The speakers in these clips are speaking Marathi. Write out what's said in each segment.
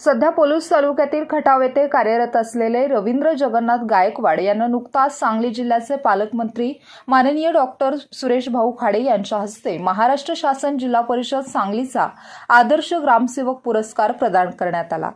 सध्या पोलूस तालुक्यातील खटाव येथे कार्यरत असलेले रवींद्र जगन्नाथ गायकवाड यांना नुकताच सांगली जिल्ह्याचे पालकमंत्री माननीय डॉक्टर सुरेश भाऊ खाडे यांच्या हस्ते महाराष्ट्र शासन जिल्हा परिषद सांगलीचा आदर्श ग्रामसेवक पुरस्कार प्रदान करण्यात आला.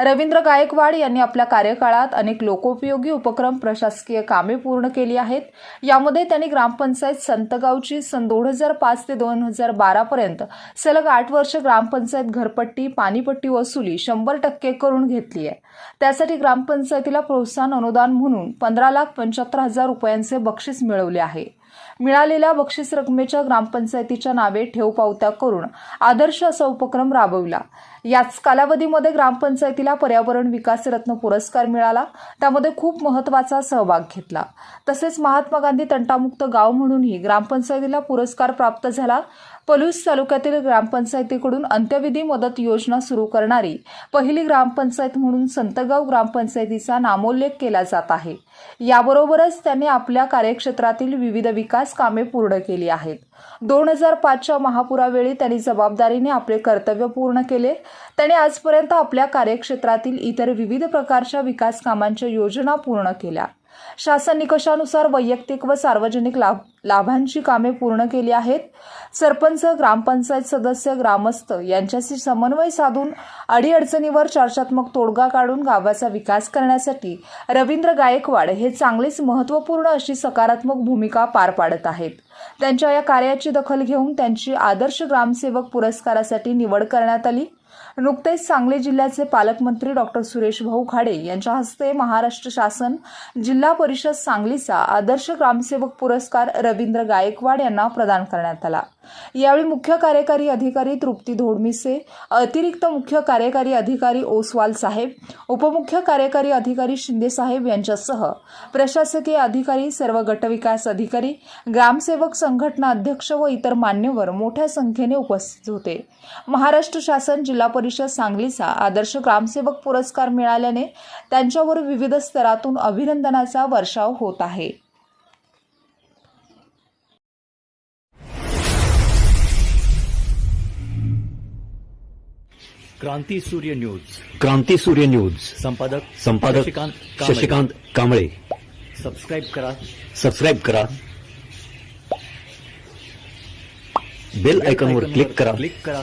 रवींद्र गायकवाड यांनी आपल्या कार्यकाळात अनेक लोकोपयोगी उपक्रम प्रशासकीय कामे पूर्ण केली आहेत. यामध्ये त्यांनी ग्रामपंचायत संतगावची सन दोन हजार पाच ते दोन हजार बारापर्यंत सलग आठ वर्ष ग्रामपंचायत घरपट्टी पाणीपट्टी वसुली शंभर टक्के करून घेतली आहे. त्यासाठी ग्रामपंचायतीला प्रोत्साहन अनुदान म्हणून पंधरा लाख पंच्याहत्तर हजार रुपयांचे बक्षीस मिळवले आहे. मिळालेल्या बक्षीस रकमेच्या ग्रामपंचायतीच्या नावे ठेव पावत्या करून आदर्श असा उपक्रम राबविला. याच कालावधीमध्ये ग्रामपंचायतीला पर्यावरण विकास रत्न पुरस्कार मिळाला. त्यामध्ये खूप महत्त्वाचा सहभाग घेतला. तसेच महात्मा गांधी तंटामुक्त गाव म्हणूनही ग्रामपंचायतीला पुरस्कार प्राप्त झाला. पलूस तालुक्यातील ग्रामपंचायतीकडून अंत्यविधी मदत योजना सुरू करणारी पहिली ग्रामपंचायत म्हणून संतगाव ग्रामपंचायतीचा नामोल्लेख केला जात आहे. याबरोबरच त्यांनी आपल्या कार्यक्षेत्रातील विविध विकास कामे पूर्ण केली आहेत. दोन हजार पाचच्या महापुरावेळी त्यांनी जबाबदारीने आपले कर्तव्य पूर्ण केले. त्यांनी आजपर्यंत आपल्या कार्यक्षेत्रातील इतर विविध प्रकारच्या विकास कामांच्या योजना पूर्ण केल्या. शासन निकषानुसार वैयक्तिक व सार्वजनिक लाभ लाभांची कामे पूर्ण केली आहेत? सरपंच ग्रामपंचायत सदस्य ग्रामस्थ यांच्याशी समन्वय साधून अडीअडचणीवर चर्चात्मक तोडगा काढून गावाचा विकास करण्यासाठी रवींद्र गायकवाड हे चांगलीच महत्त्वपूर्ण अशी सकारात्मक भूमिका पार पाडत आहेत. त्यांच्या या कार्याची दखल घेऊन त्यांची आदर्श ग्रामसेवक पुरस्कारासाठी निवड करण्यात आली. नुकतेच सांगली जिल्ह्याचे पालकमंत्री डॉक्टर सुरेश भाऊ खाडे यांच्या हस्ते महाराष्ट्र शासन जिल्हा परिषद सांगलीचा आदर्श ग्रामसेवक पुरस्कार रवींद्र गायकवाड यांना प्रदान करण्यात आला. यावेळी मुख्य कार्यकारी अधिकारी तृप्ती धोडमिसे अतिरिक्त मुख्य कार्यकारी अधिकारी ओसवाल साहेब उपमुख्य कार्यकारी अधिकारी शिंदे साहेब यांच्यासह प्रशासकीय अधिकारी सर्व गटविकास अधिकारी ग्रामसेवक संघटना अध्यक्ष व इतर मान्यवर मोठ्या संख्येने उपस्थित होते. महाराष्ट्र शासन जिल्हा परिषद सांगलीचा आदर्श ग्रामसेवक पुरस्कार मिळाल्याने त्यांच्यावर विविध स्तरातून अभिनंदनाचा वर्षाव होत आहे. क्रांती सूर्य न्यूज. क्रांती सूर्य न्यूज. संपादक संपादक शशिकांत कांबळे. शशिकांत कांबळे. सबस्क्राईब करा. सबस्क्राईब करा. बेल आयकॉनवर क्लिक करा. क्लिक करा.